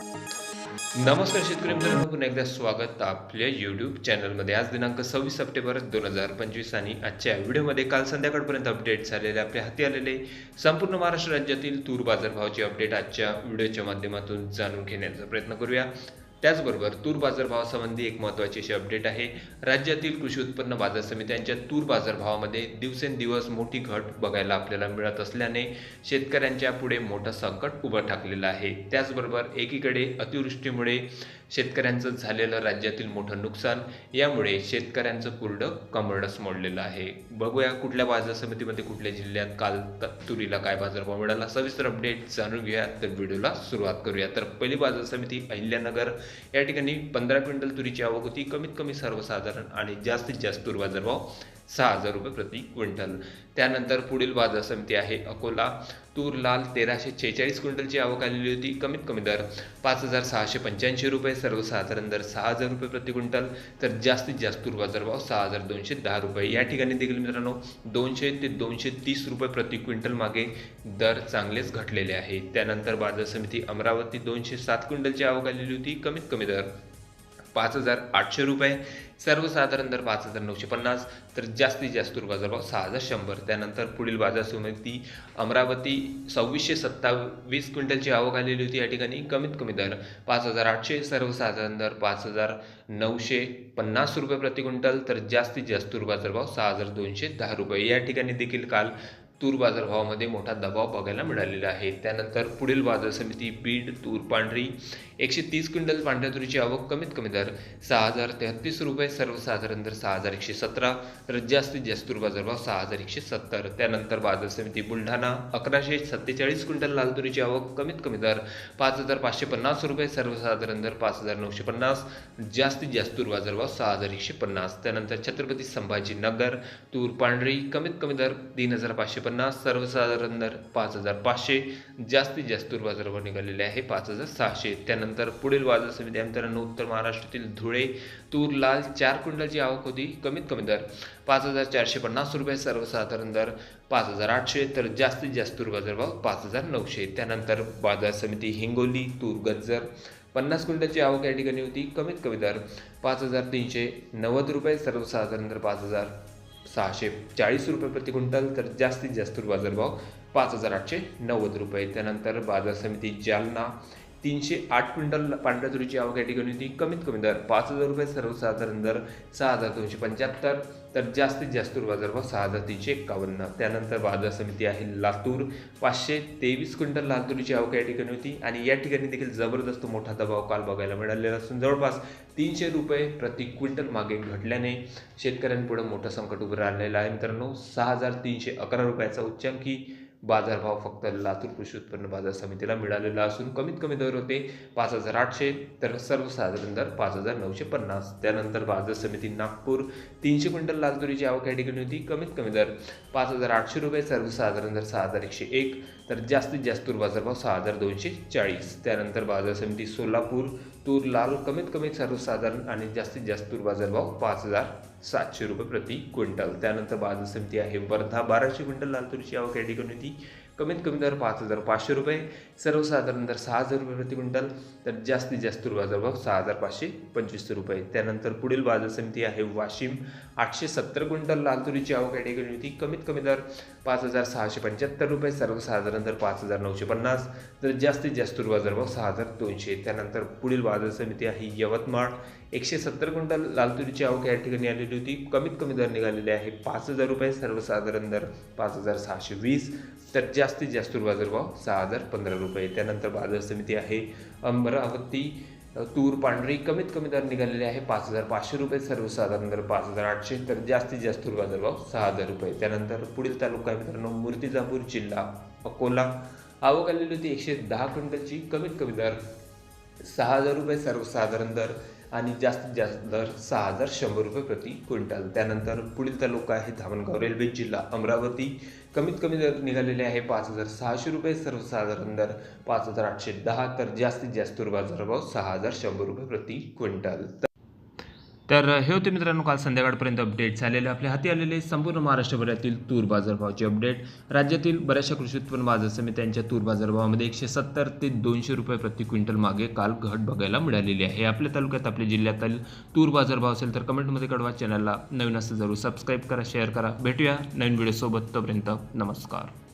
नमस्कार शेतकरी मित्रांनो पुन्हा एकदा स्वागत आपल्या यूट्यूब चॅनलमध्ये आज दिनांक सव्वीस सप्टेंबर दोन हजार पंचवीस आणि आजच्या व्हिडिओमध्ये काल संध्याकाळपर्यंत अपडेट झालेले आपल्या हाती आलेले संपूर्ण महाराष्ट्र राज्यातील तूर बाजारभावाची अपडेट आजच्या व्हिडिओच्या माध्यमातून जाणून घेण्याचा प्रयत्न करूया. त्याचबरोबर तूर बाजारभावासंबंधी एक महत्त्वाची अशी अपडेट आहे. राज्यातील कृषी उत्पन्न बाजार समित्यांच्या तूर बाजारभावामध्ये दिवसेंदिवस मोठी घट बघायला आपल्याला मिळत असल्याने शेतकऱ्यांच्या पुढे मोठं संकट उभं ठाकलेलं आहे. त्याचबरोबर एकीकडे अतिवृष्टीमुळे शेतकऱ्यांचं झालेलं राज्यातील मोठं नुकसान यामुळे शेतकऱ्यांचं पूर्ण कमरडस मोडलेलं आहे. बघूया कुठल्या बाजार समितीमध्ये कुठल्या जिल्ह्यात काल तुरीला काय बाजारभाव मिळाला. सविस्तर अपडेट जाणून घेऊया. तर व्हिडिओला सुरुवात करूया. तर पहिली बाजार समिती अहिल्यानगर या ठिकाणी पंधरा क्विंटल तुरीची आवक होती. कमीत कमी सर्वसाधारण आणि जास्तीत जास्त तूर बाजारभाव सहा हजार रुपये प्रति क्विंटल. त्यानंतर पुढील बाजार समिती आहे अकोला. तूर लाल तेराशे छेचाळीस क्विंटलची आवक आलेली होती. कमीत कमी दर पाच हजार सहाशे पंच्याऐंशी रुपये सर्वसाधारण दर सहा हजार रुपये प्रति क्विंटल. तर जास्तीत जास्त तूर बाजारभाव सहा हजार दोनशे दहा रुपये. या ठिकाणी देखील मित्रांनो दोनशे ते दोनशे तीस रुपये प्रति क्विंटल मागे दर चांगलेच घटलेले आहे. त्यानंतर बाजार समिती अमरावती दोनशे सात क्विंटलची आवक आलेली होती. कमीत कमी दर पाच हजार आठशे रुपये. सर्वसाधारण दर पाच हजार नऊशे पन्नास. तर जास्तीत जास्त बाजारभाव सहा हजार शंभर. त्यानंतर पुढील बाजार समिती अमरावती. सव्वीसशे सत्तावीस क्विंटलची आवक आलेली होती या ठिकाणी. कमीत कमी दर पाच हजार आठशे. सर्वसाधारण दर पाच हजार नऊशे पन्नास रुपये प्रति क्विंटल. तर जास्तीत जास्त बाजारभाव सहा हजार दोनशे दहा रुपये. या ठिकाणी देखील काल तूर बाजारभावामध्ये मोठा दबाव बघायला मिळालेला आहे. त्यानंतर पुढील बाजार समिती बीड तूर पांढरी एकशे तीस क्विंटल पांढऱ्या तुरीची आवक कमीत कमी दर सहा हजार तेहतीस रुपये सर्वसाधारण दर सहा हजार एकशे सतरा तर जास्तीत जास्त तूर बाजारभाव सहा हजार एकशे सत्तर. त्यानंतर बाजार समिती बुलढाणा अकराशे सत्तेचाळीस क्विंटल लाल तुरीची आवक कमीत कमी दर पाच हजार पाचशे पन्नास रुपये सर्वसाधारण दर पाच हजार नऊशे पन्नास जास्तीत जास्त तूर बाजारभाव सहा हजार एकशे पन्नास. त्यानंतर छत्रपती संभाजीनगर तूर पांढरी कमीत कमी दर तीन हजार पाचशे पन्नास सर्वसाधारण दर पाच हजार पाचशे जास्तीत जास्त तूर बाजारभाव निघालेले आहे पाच हजार सहाशे. त्यानंतर पुढील बाजार समिती त्यानंतर उत्तर महाराष्ट्रातील धुळे तूर लाल चार क्विंटलची आवक होती कमीत कमी दर पाच हजार चारशे पन्नास रुपये सर्वसाधारण दर पाच हजार आठशे तर जास्तीत जास्त तूर बाजारभाव पाच हजार नऊशे. त्यानंतर बाजार समिती हिंगोली तूर गज्जर पन्नास क्विंटलची आवक या ठिकाणी होती कमीत कमी दर पाच हजार तीनशे नव्वद रुपये सर्वसाधारण दर पाच हजार सहाशे चाळीस रुपये प्रति क्विंटल तर जास्तीत जास्त बाजारभाव पाच हजार आठशे नव्वद रुपये. त्यानंतर बाजार समिती जालना तीनशे आठ क्विंटल पांढऱ्या तुरीची आवक या ठिकाणी होती. कमीत कमी दर पाच हजार रुपये सर्वसाधारण दर सहा हजार दोनशे पंच्याहत्तर तर जास्तीत जास्त बाजार बाजारभाव सहा हजार तीनशे एक्कावन्न त्यानंतर बाजार समिती आहे लातूर. पाचशे तेवीस क्विंटल लाल तुरीची आवक या ठिकाणी होती आणि या ठिकाणी देखील जबरदस्त मोठा दबाव काल बघायला मिळालेला असून जवळपास तीनशे रुपये प्रति क्विंटल मागे घटल्याने शेतकऱ्यांपुढे मोठं संकट उभं राहिलेलं आहे. मित्रांनो सहा हजार तीनशे अकरा रुपयाचा उच्चांकी बाजारभाव फक्त लातूर कृषी उत्पन्न बाजार समितीला मिळालेला असून कमीत कमी दर होते पाच हजार आठशे तर सर्वसाधारण दर पाच हजार नऊशे पन्नास. त्यानंतर बाजार समिती नागपूर तीनशे क्विंटल लाल तुरीची आवक या ठिकाणी होती. कमीत कमी दर पाच हजार आठशे रुपये सर्वसाधारण दर सहा हजार एकशे एक तर जास्तीत जास्त तूर बाजारभाव सहा हजार दोनशे चाळीस. त्यानंतर बाजार समिती सोलापूर तूर लाल कमीत कमी सर्वसाधारण आणि जास्तीत जास्त तूर बाजारभाव पाच हजार सातशे रुपये प्रति क्विंटल. त्यानंतर बाजार समिती आहे वर्धा बाराशे क्विंटल लाल तुरीची आवक या ठिकाणी होती. कमीत कमी दर पाच हजार पाचशे रुपये सर्वसाधारण दर सहा हजार रुपये प्रति क्विंटल तर जास्तीत जास्त बाजार भाव सहा हजार पाचशे पंचवीस रुपये. त्यानंतर पुढील बाजार समिती आहे वाशिम आठशे सत्तर क्विंटल लाल तुरीची आवक या ठिकाणी होती. कमीत कमी दर पाच हजार सहाशे पंच्याहत्तर रुपये सर्वसाधारण दर पाच हजार नऊशे पन्नास तर जास्तीत जास्त बाजार भाव सहा हजार दोनशे. त्यानंतर पुढील बाजार समिती आहे यवतमाळ एकशे सत्तर क्विंटल लाल तुरीची आवक या ठिकाणी आलेली होती. कमीत कमी दर निघालेले आहे पाच हजार रुपये. सर्वसाधारण दर पाच हजार सहाशे वीस. तर जास्तीत जास्त बाजारभाव सहा हजार पंधरा रुपये. त्यानंतर बाजार समिती आहे अमरावती तूर पांढरी. कमीत कमी दर निघालेले आहे पाच हजार पाचशे रुपये. सर्वसाधारण दर पाच हजार आठशे. तर जास्तीत जास्त बाजारभाव सहा हजार रुपये. त्यानंतर पुढील तालुका आहे मित्रांनो मूर्तिजापूर जिल्हा अकोला. आवक आलेली होती एकशे दहा क्विंटलची. कमीत कमी दर सहा हजार रुपये सर्वसाधारण दर आणि जास्तीत जास्त दर सहा हजार शंभर रुपये प्रति क्विंटल. त्यानंतर पुढील तालुका आहे धामणगाव रेल्वे जिल्हा अमरावती. कमीत कमी दर निघालेले आहे पाच हजार सहाशे रुपये सर्वसाधारण दर पाच हजार आठशे दहा तर जास्तीत जास्त बाजारभाव सहा हजार शंभर रुपये प्रति क्विंटल. तर हे होते मित्रांनो काल संध्याकाळपर्यंत अपडेट झालेले. आपल्या हाती आलेले संपूर्ण महाराष्ट्रभरातील तूर बाजारभावाचे अपडेट राज्यातील बऱ्याचशा कृषी उत्पन्न बाजार समित्यांच्या तूर बाजारभावामध्ये एकशे सत्तर ते दोनशे रुपये प्रति क्विंटल मागे काल घट बघायला मिळालेली आहे. आपल्या तालुक्यात आपल्या जिल्ह्यातील तूर बाजारभाव असेल तर कमेंटमध्ये कळवा. चॅनलला नवीन असं जरूर सबस्क्राईब करा शेअर करा. भेटूया नवीन व्हिडिओसोबत तोपर्यंत नमस्कार.